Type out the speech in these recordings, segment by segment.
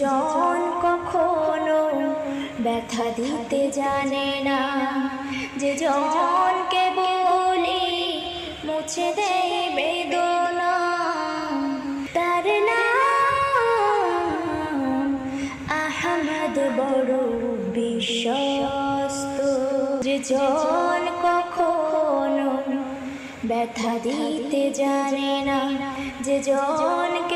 জন কখনো ব্যথা দিতে জানে না। যে জনকে বলি মুছে দেয় বেদনা, তার নাম আহমদ বড় বিশ্বস্ত। যে জন কখনো ব্যথা দিতে জানে না। যে জনকে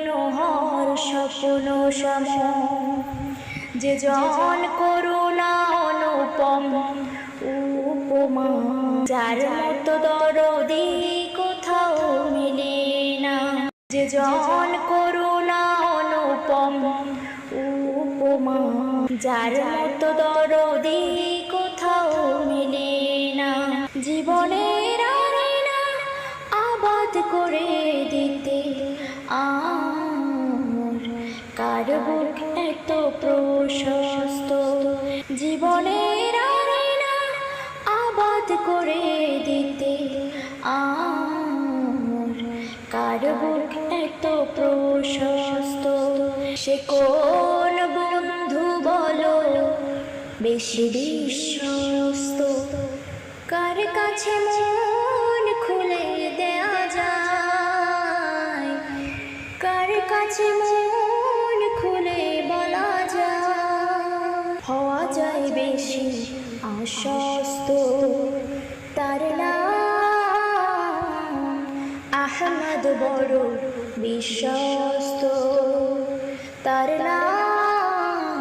মনোহর স্বপ্ন যে জন করুণা অনুপম, উপমা, যার মতো দরদি কোথাও মিলে না। যে জন করুণা অনুপম, উপমা, যার মতো দরদি কোথাও মিলে না। জীবনের আবাদ করে দিতে আর এত প্রশস্ত। জীবনের আরেনা আবাদ করে দিতে আর কার বুক এত প্রশস্ত। সে কোন বন্ধু বলো, বেশি বিশ্বস্ত। কার কাছে মন খুলে দেয়া যায়? কার কাছে মন আশ্বস্ত তার আহমদ বড় বিশ্বস্ত। তার নাম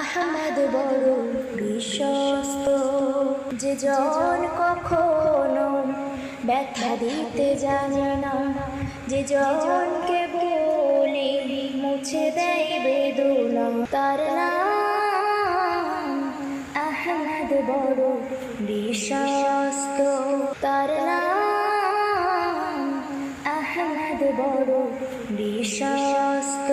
আহমদ বড় বিশ্বস্ত। যে জন কখনো ব্যথা দিতে জানে না, যে জনকে বলি মুছে দেয় বেদনা। তার নাম বড় বিশ্বস্ত তার নাম আহমদ বড় বিশ্বস্ত